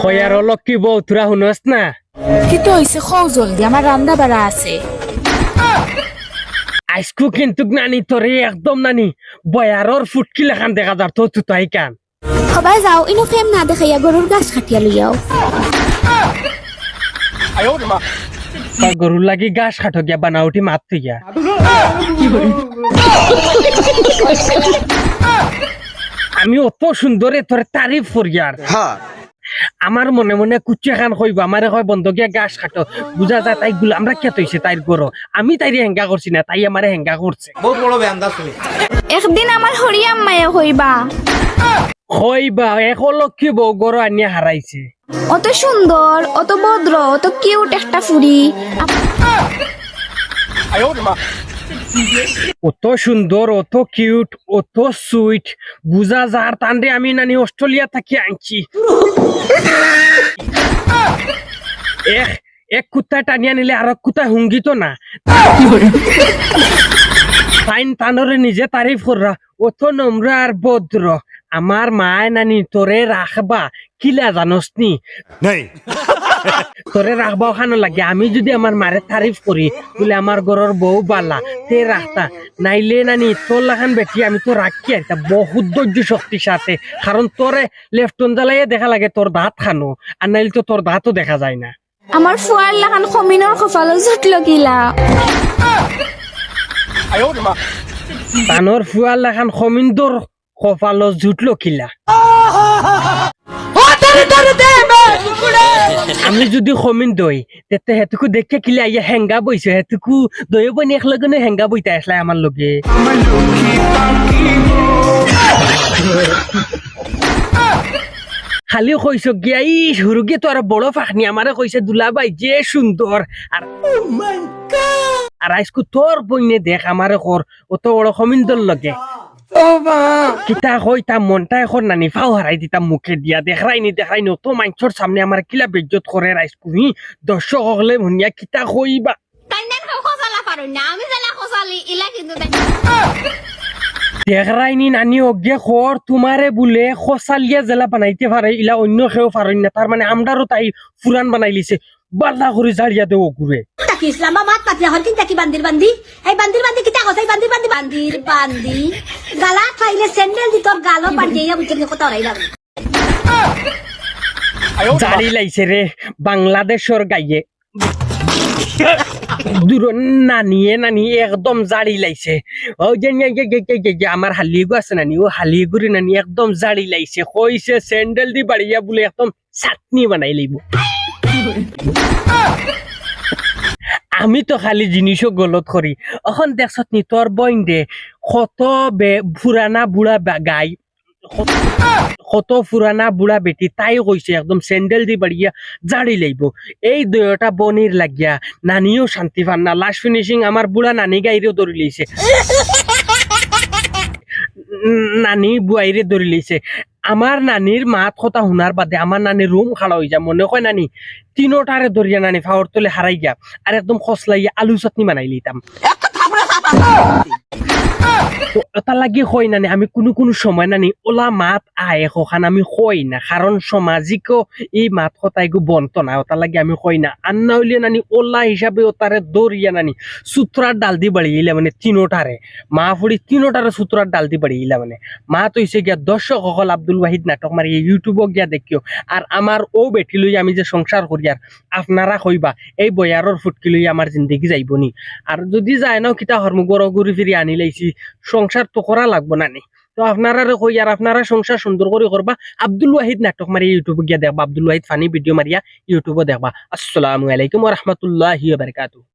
খয়ার লক্ষ্মী বউ তোরা শুনস না? হইছে খৌ জলদি আমার রান্দা বাড়া আছে। আইসকু কিন্তু নানি তোরে একদম নানি বয়ারর ফুটকি লেখান দেখা যার তো তুতাই কান। সবাই যাও ইনো ফেম না দেখাইয়া গরুর গাছ খাটিয়া লইয়াও গরুর লাগি গাছ খাটো গিয়া বানা উঠি মাত গিয়া। আমি অত সুন্দরে তোর তারিফ করি আর। আমার মনে মনে কুচি খান কইব আমারে কয় বন্ধ গিয়া গাছ খাটো বুঝা যায় তাই গুলো আমরা কে তৈছে তাইর গরো আমি তাইরে হেঙ্গা করছি না তাই আমারে হেঙ্গা করছে বহুত বড় ব্যান্দাজ তুমি। একদিন আমার হরিয়াম মায়ে হইবা কইবা এক লক্ষ্মী বউ গরো আনিয়া হারাইছে অত সুন্দর অত ভদ্র অত কিউট একটা ফুরি অত সুন্দর, অত কিউট অত সুইট বুঝা যার তান্ডে আমি নানি অস্ট্রেলিয়া থাকি আনছি। এক এক কুত্তা টানিয়া নিলে আর হুঙ্গি হুঙ্গিত না। তাইন তানরে নিজে তারিফ কররা, অত নম্র আর ভদ্র। আমার মায় নানি তোরে রাখবা কিলা জানস নি? তোরে রাখবা ওখানে লাগে। আমি যদি আমার মারে তারিফ করি বলে আমার ঘরের বউ বালা তে রাখতা নাইলে নানি তোর লাখান বেটি আমি তো রাখি একটা বহুত ধৈর্য শক্তির সাথে। কারণ তোরে লেফটন জ্বালাইয়ে দেখা লাগে তোর দাঁত খানো। আর নাইলে তো তোর দাঁতও দেখা যায় না। আমার ফুয়ার লাখান খমিনৰ কপালো জুটলো গিলা তানোর ফুয়াল লাখান সমিন্দর কপালো জুটলো কিলা। আমি যদি সমিন দই, তেতে হেতুকু দেখে কিলে আইয়া হেঙ্গা বইছে, হেতুকু দয়ে বনি এক লগে হেঙ্গা বইতে আসলে আমার লগে। খালি কইছ গিয়া ই হুরুগে তো আর বড় ফাঁকনি আমারে কইছে দুলাবাই, যে সুন্দর আর আর আইসকু তোর বইনে দেখ আমারে কর অত বড় সমিন্দর লগে। কিতা কই তা মনটা এখন নানি ফাও হারাই দিতাম মুখে দিয়া দেখাই নি দেখাই নি তো মাংসর সামনে আমার কিলা বেজ্জত করে রাইসকু হি দর্শক হলে ভুনিয়া কিতা কইবা। Tandan kau kau salah paruh. Nah, misalnya kau salah ilah gitu dan দেখাই নি নানি অজ্ঞে খর তোমারে বলে খসালিয়া জেলা বানাইতে পারে ইলা অন্য কেউ পারেন না তার মানে আমরারও তাই ফুরান বানাই লিছে। বাল্লা করে জাড়িয়া দেও ঘুরে Taki Islamabad pati hol taki bandir bandi. Ay bandir bandi kita ko say bandir bandi bandir bandi. Gala paile sendal di tor galo bandi ya bucin ko torai lang. জারি লাইছে রে বাংলাদেশর গাইয়ে দূর নানিয়ে নানি একদম জাড়ি লাইছে ও যে আমার হালিগু আছে নানি ও হালিগুড়ি নানি একদম জাড়ি লাইছে কইছে স্যান্ডেল দি বাড়িয়া বলে একদম চাটনি বানাই লইব আমি তো খালি জিনিসও গলত করি এখন দেখছত নি তোর বইন দে। কত বে পুরানা বুড়া গাই। কত- পুরানা বুড়া বেটি তাই কইছে একদম স্যান্ডেল দি বাড়িয়া জাড়ি লাইব এই দুয়োটা বনির লাগিয়া, নানিও শান্তি পান না। লাস্ট ফিনিশিং আমার বুড়া নানি গাইরেও ধরি লইছে নানি বুয়াইরে ধরি লইছে আমার নানির মাত কথা শুনার বাদে আমার নানি রুম খাড়া হয়ে যা, মনে কয় নানি তিনোটারে ধরিয়া নানি ফাওয়ার তলে হারাই গিয়া। আর একদম খসলাইয়া আলু চাটনি বানাই লইতাম এটা লাগি হয় নানি, আমি কোনো কোনো সময় নানি ওলা মাত আয় কখান, আমি কই না কারণ সামাজিক এই মাত কথাইগু বন্ত না ওটা লাগি আমি কই না। আর না হইলে নানি ওলা হিসাবে ওটারে দৌড়িয়া নানি সুতরার ডাল দি বাড়িয়ে মানে তিনোটারে মা ফুড়ি তিনোটারে সুতরার ডাল দি বাড়িয়ে মানে। মা তো হইছে গিয়া দর্শক সকল আব্দুল ওয়াহিদ নাটক মারি ইউটিউবক গিয়া দেখিও। আর আমার ও বেটি লই আমি যে সংসার করি আর আপনারা কইবা, এই বয়ারর ফুটকি লই আমার জিন্দগি যাইবনি। আর যদি যায় না, কিতা হরমু গড় ঘুরি ফিরি আনি লাইছি সংসার তো করা লাগবো না নি তো আপনারা কই আর আপনারা সংসার সুন্দর করে করবা আব্দুল ওয়াহিদ নাটক মারি ইউটিউবে গিয়া দেখবা। আব্দুল ওয়াহিদ ফানি ভিডিও মারিয়া ইউটিউবে দেখবা। আসসালামু আলাইকুম ওয়া বারাকাতুহু।